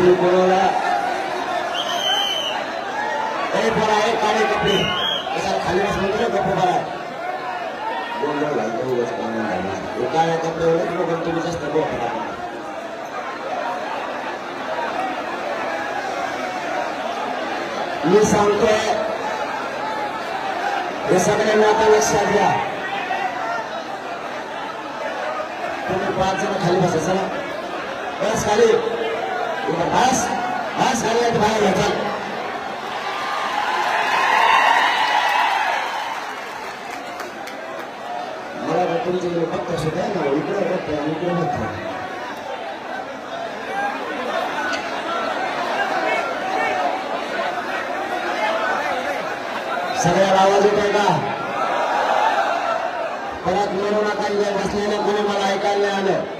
तुम्ही बोलवला हे बरं आहे काळे कपडे कशाला खाली बस म्हणतो ना गप्प बरा गोंधळ घालतो उगाच गोंधळ घालणार. हे कपडे होते मग तुम्ही जास्त बोट मी सांगतोय हे सगळ्यांना नाता लक्षात घ्या तुम्ही पाच जण खाली बसायचं ना बस खाली इथं बस बस खाली आणि बाहेर घ्यायचा मला वाटतं तुमचे फक्त सुद्धा ना इकडे बघतो आणि इकडे बघतो सगळ्याला आवाज येतोय का? परत म्हणू काही बसलेलं कोणी मला ऐकायला आलं.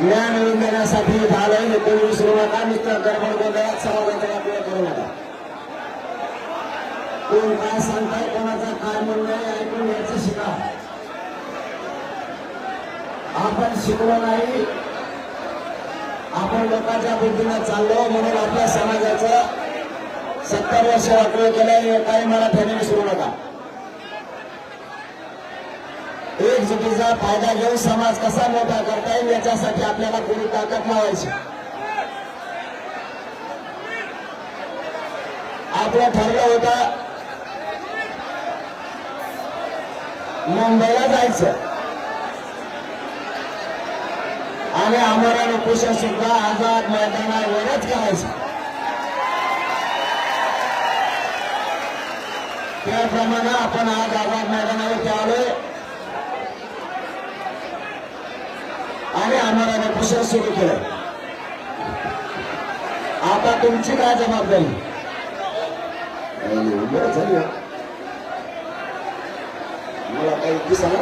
ज्ञान मिळवून देण्यासाठी झालंय. हे कोणी विसरू नका नुसतं गडबड गोंधळात समाजाचा वापर करू नका. कोण काय सांगताय कोणाचा काय म्हणणं ऐकून घ्यायचं शिका. आपण शिकलो नाही. आपण लोकांच्या बुद्धीनं चाललो म्हणून आपल्या समाजाचं सत्तर वर्ष वाटलं केलं हे काही मराठ्याने विसरू नका. एकजुटीचा फायदा घेऊन समाज कसा मोठा करता येईल याच्यासाठी आपल्याला पूर्ण ताकद लावायची. आपलं ठरलं होतं मुंबईला जायचं. आणि आम्हाला उपोषण सुद्धा आझाद मैदानावरच करायचं. त्याप्रमाणे आपण आज आझाद मैदानावर आलोय. आणि आम्हाला उपोषण सुरू केलं आता तुमची काय जबाबदारी? झाली मला काही दिसणार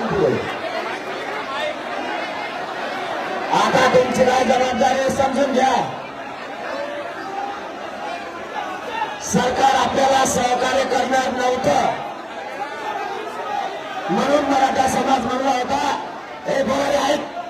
आता तुमची काय जबाबदारी समजून घ्या. सरकार आपल्याला सहकार्य करणार नव्हतं. म्हणून मराठा समाज म्हणला होता हे बोलारे आहेत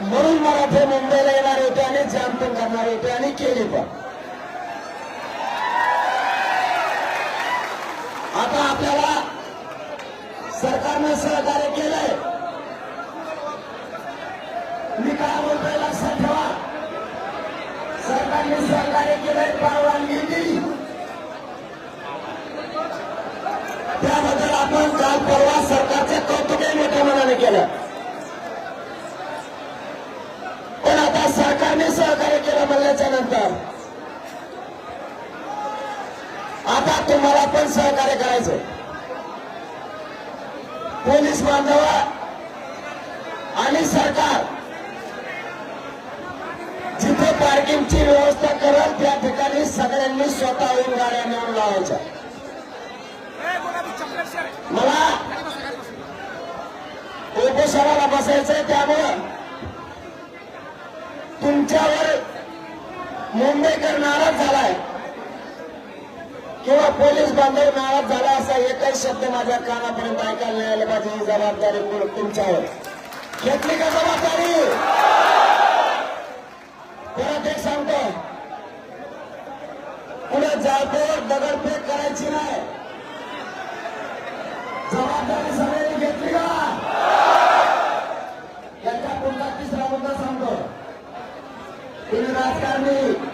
म्हणून मराठे मुंबईला येणार होते आणि जाम पण करणार होते आणि केली पण. आपण सहकार्य करायचं. पोलीस बांधवा आणि सरकार जिथे पार्किंगची व्यवस्था करत त्या ठिकाणी सगळ्यांनी स्वतःहून गाड्या नेऊन लावायच्या. मला उपोषणाला बसायचंय त्यामुळं तुमच्यावर मुंबईकर नाराज झालाय. किंवा पोलीस बांधव नाराज झाला असा एकही शब्द माझ्या कानापर्यंत ऐकायला नाही आले. माझी ही जबाबदारी तुमच्यावर. घेतली का जबाबदारी? परत एक सांगतो. पुढे जाळपोर दगडफेक करायची नाही. जबाबदारी सगळ्यांनी घेतली का? याच्या पुन्हा तिसरा मुद्दा सांगतो. तुम्ही राजकारणी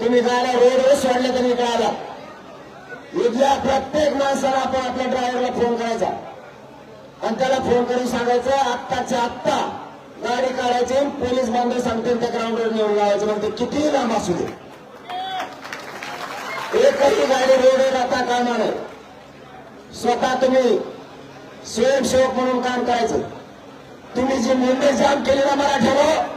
तुम्ही गाड्या रोडवर सोडल्या तुम्ही कळाला. इथल्या प्रत्येक माणसाला आपण आपल्या ड्रायव्हरला फोन करायचा. आणि त्याला फोन करून सांगायचं आत्ताच्या आत्ता गाडी काढायची पोलीस बांधव सांगतील त्या ग्राउंडवर नेऊन लावायचं. मग ते कितीही लांब असू दे. एकही गाडी रोडवर आता कामा नाही स्वतः तुम्ही स्वयंसेवक म्हणून काम करायचं. तुम्ही जी मुंबई जाम केली ना मराठ्यावर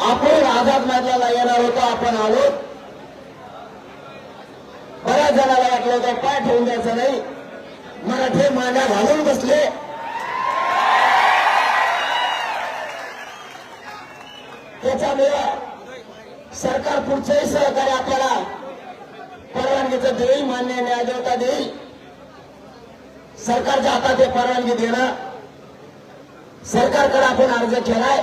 आपण आझाद मैदानाला येणार होतो आपण आलो बऱ्याच जणाला वाटलं होतं पाय ठेवून द्यायचं नाही. मराठे मांड्या घालून बसले. त्याच्यामुळे सरकार पुढचंही सहकार्य आपल्याला परवानगीचं देईल मान्य न्यायदेवता देईल. सरकारच्या हातात हे परवानगी देणं. सरकारकडे आपण अर्ज केलाय.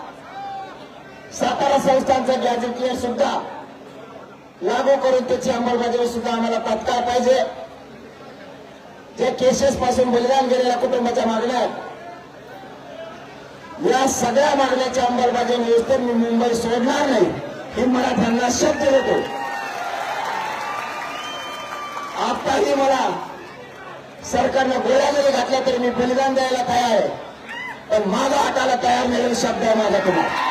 सातारा संस्थांचं गॅजेटियर सुद्धा लागू करून त्याची अंमलबजावणी सुद्धा आम्हाला तात्काळ पाहिजे. जे केसेस पासून बलिदान गेलेल्या कुटुंबाच्या मागण्या आहेत. या सगळ्या मागण्याच्या अंमलबजावणी होत मी मुंबई सोडणार नाही. हे मराठ्यांना शब्द देतो. आताही मला सरकारनं गोळ्या जरी घातल्या तरी मी बलिदान द्यायला तयार आहे. पण माझा हाताला तयार नाही शब्द आहे माझा तुम्हाला.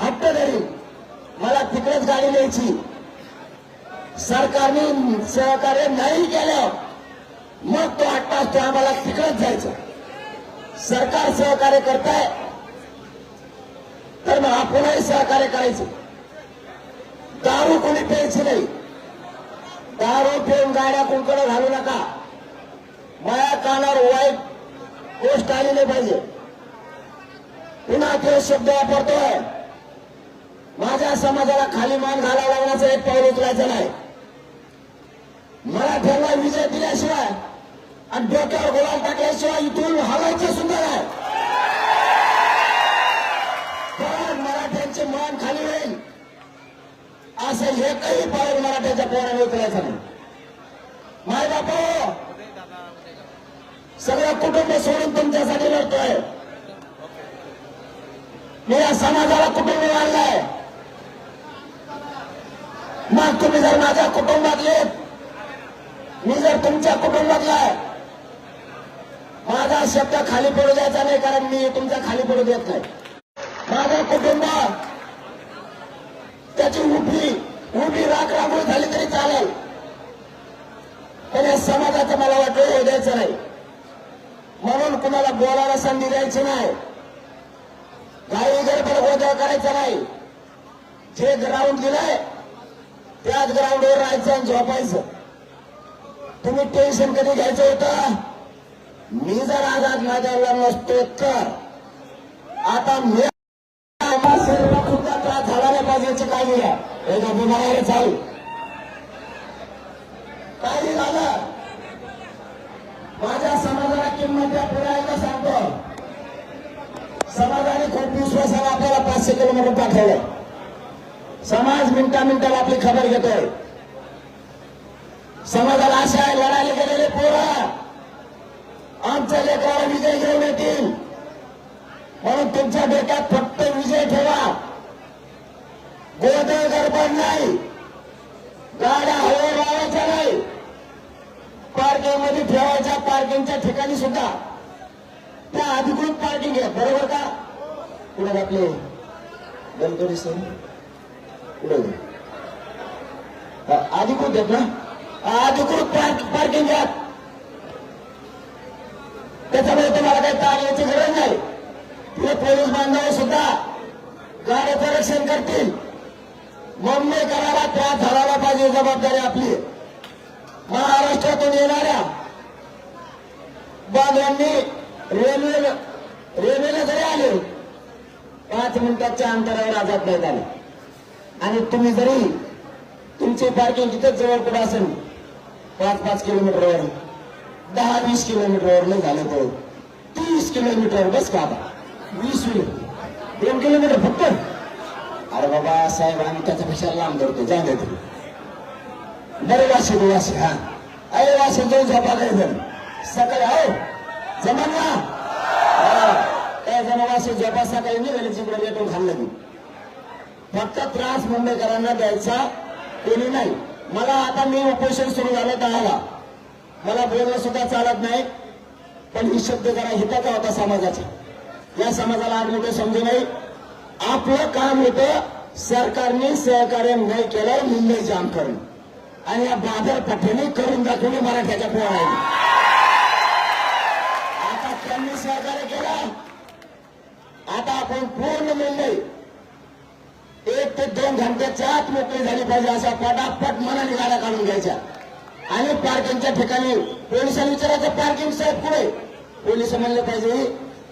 हट्ट धरी मला तिकडेच गाडी गाडी न्यायची. सरकारने सहकार्य नाही केलं मग तो आठ तास आम्हाला तिकडच जायचं. सरकार सहकार्य करताय तर मग आपणही सहकार्य करायचं. दारू कोणी प्यायची नाही. दारू पिऊन गाड्या कुणकडे घालू नका. माया कानावर वाईट गोष्ट आली नाही पाहिजे. पुन्हा तो शब्द वापरतोय. माझ्या समाजाला खाली मान घालावं लागण्याचं एक पाऊल उचलायचं नाही. मराठ्यांना विजय दिल्याशिवाय आणि डोक्यावर गोळा टाकल्याशिवाय इथून हवायचं सुद्धा नाही. पण मराठ्यांचे मान खाली होईल. असं एकही पाऊल मराठ्याच्या पोराने उचलायचं नाही. माय बापा! सगळं कुटुंब सोडून तुमच्यासाठी लढतोय. मी या समाजाला कुटुंब मानलाय. मग तुम्ही जर माझ्या कुटुंबातले मी जर तुमच्या कुटुंबातला आहे. माझा शब्द खाली पडू द्यायचा नाही कारण मी तुमचा खाली पडू देत नाही. माझं कुटुंब त्याची उभी उभी राख रांगोळी झाली तरी चालेल. पण या समाजाचं मला वाटलं होऊ द्यायचं नाही. म्हणून कुणाला बोलायला संधी द्यायची नाही. काही गडबड गोंधळ करायचा नाही. जे ग्राउंड दिलंय त्याच ग्राउंडवर राहायचं आणि झोपायचं. तुम्ही टेन्शन कधी घ्यायचं होतं? मी जर आजाद माझ्या नसतो तर. आता मी शरीरात सुद्धा त्रास झाला नाही पाहिजे याची काळजी घ्या. एका बिमारी चालू. काळजी झालं माझ्या समाजाला किंमत त्या पुढे आहे का सांगतो. समाजाने खूप विश्वासाला आपल्याला पाचशे किलोमीटर पाठवलं. समाज मिनिटा मिनिटाला आपली खबर घेतोय. समाजाला आशा आहे लढायला गेलेले पोरं. आमच्या लेकराला विजय घेऊन येतील. म्हणून तुमच्या बेटात फक्त विजय ठेवा. गोदळ गडबड नाही. गाड्या हवे लावायच्या नाही. पार्किंगमध्ये ठेवायच्या पार्किंगच्या ठिकाणी सुद्धा. त्या अधिकृत पार्किंग आहे बरोबर का? पुढे आपले गणपती सर. पुढे अधिकृत आहेत ना? अधिकृत पार्क पार्किंग घ्या त्याच्यामुळे तुम्हाला काही ताण यायची गरज नाही. तिथे पोलीस बांधव सुद्धा गाड्याचं रक्षण करतील. मुंबई करायला त्रास झाला पाहिजे जबाबदारी आपली. महाराष्ट्रातून येणाऱ्या बांधवांनी रेल्वे रेल्वेला जरी आले पाच मिनिटाच्या अंतरावर आझाद नाही झाले. आणि तुम्ही जरी तुमचे पार्किंग तिथेच जवळ कुठे असेल पाच पाच किलोमीटरवर दहा वीस किलोमीटरवर नाही झालं तर तीस किलोमीटर बस का आता वीस किलोमीटर दोन किलोमीटर फक्त? अरे बाबा साहेब आम्ही त्याच्यापेक्षा लांब धरतो जाऊ दे तुम्ही. बरे वाशी दे वाशी हा. अरे वाशी जाऊन झोपा काय जण सकाळी हो. जमा ना? हा. काय जण वाशी झोपा सकाळी निघाली जिकडे लेटून खाल्लं मी फक्त त्रास मुंबईकरांना द्यायचा कोणी नाही. मला आता मी उपोषण सुरू झालं दहाला. मला बोलणं सुद्धा चालत नाही. पण ही शब्द जरा हिताचा होता समाजाचा. या समाजाला आज मोठं समजू नाही आपलं काम होतं सरकारने सहकार्य नाही केलं मुंबई जाम करून. आणि या बाजारपेठेने करून दाखवले मराठ्याच्या पोराने आता त्यांनी सहकार्य केलं. आता आपण पूर्ण मुंबई एक ते दोन घंट्याच्या आत मोकळी झाली पाहिजे अशा पटापट मनाने गाड्या काढून घ्यायच्या. आणि पार्किंगच्या ठिकाणी पोलिसांनी विचारायचं पार्किंग साहेब पुढे पोलीस म्हणले पाहिजे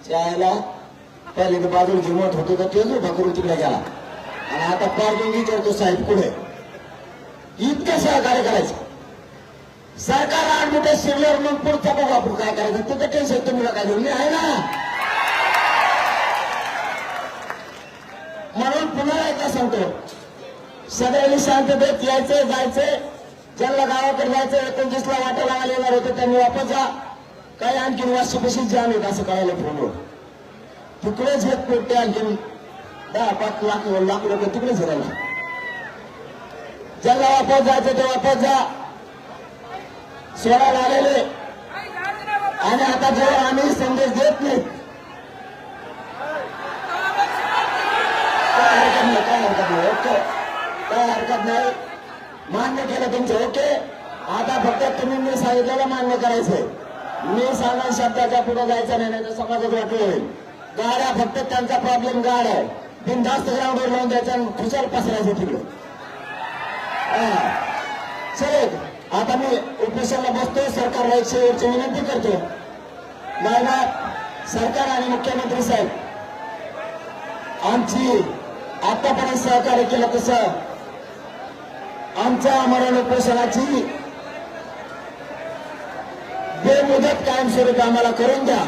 त्याला पहिले तर बाजूला जिमत होतो तर तेच उभा करून तिकडे गेला. आणि आता पार्किंग विचारतो साहेब पुढे इतकं सहकार्य करायचं. सरकार आठ मोठ्या शिरल्यावर मग पुढचा बघू आपण काय करायचं. तिथं टेन्शन तुम्ही काय घेऊन. आहे ना. म्हणून पुन्हा एकदा सांगतो. सगळ्यांनी शांततेत यायचे जायचे. ज्यांना गावाकडे जायचं एकोणतीसला वाटा लावायला येणार होते त्यांनी वापस जा. काही आणखीन वाशीपाशी जाम येत असं कळायला फोनवर तिकडेच येत पोटते आणखीन दहा पाच लाख लाख लोक तिकडेच राहिले. ज्यांना वापस जायचं ते वापस जा. सोडायला आलेले आणि आता जेव्हा आम्ही संदेश देत नाही हरकत नाही काय हरकत नाही ओके काय हरकत नाही मान्य केलं तुमचं ओके आता फक्त तुम्ही मी सांगितलेलं मान्य करायचंय मी सांगा शब्दाच्या पुढे जायचं नाही नाही तर समाजात वाटलं होईल गाड्या फक्त त्यांचा प्रॉब्लेम गाड आहे बिनधास्त ग्राउंडवर लावून द्यायचा आणि खुशाल पसरायचं तिकडे चल आता मी उपोषणाला बसतो सरकारला एक शेवटची विनंती करतो नाही ना सरकार आणि मुख्यमंत्री साहेब आमची आतापर्यंत सहकार्य केलं तसं. आमच्या मरण उपोषणाची बेमुदत कायमस्वरूपी आम्हाला करून द्या.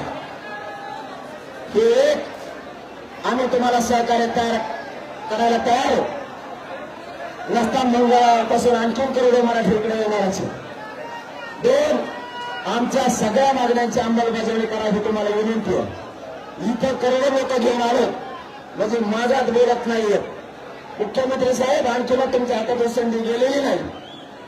हे एक आम्ही तुम्हाला सहकार्य तयार करायला तयार आहोत. नसता मंगळापासून आणखीन करोडो मराठीकडे येणाराचे दोन आमच्या सगळ्या मागण्यांची अंमलबजावणी करा ही तुम्हाला विनंती आहे. इथं करोडो लोक घेऊन आलो म्हणजे माझ्यात बोलत नाहीये. मुख्यमंत्री साहेब आणखी मग तुमच्या हातात संधी गेलेली नाही.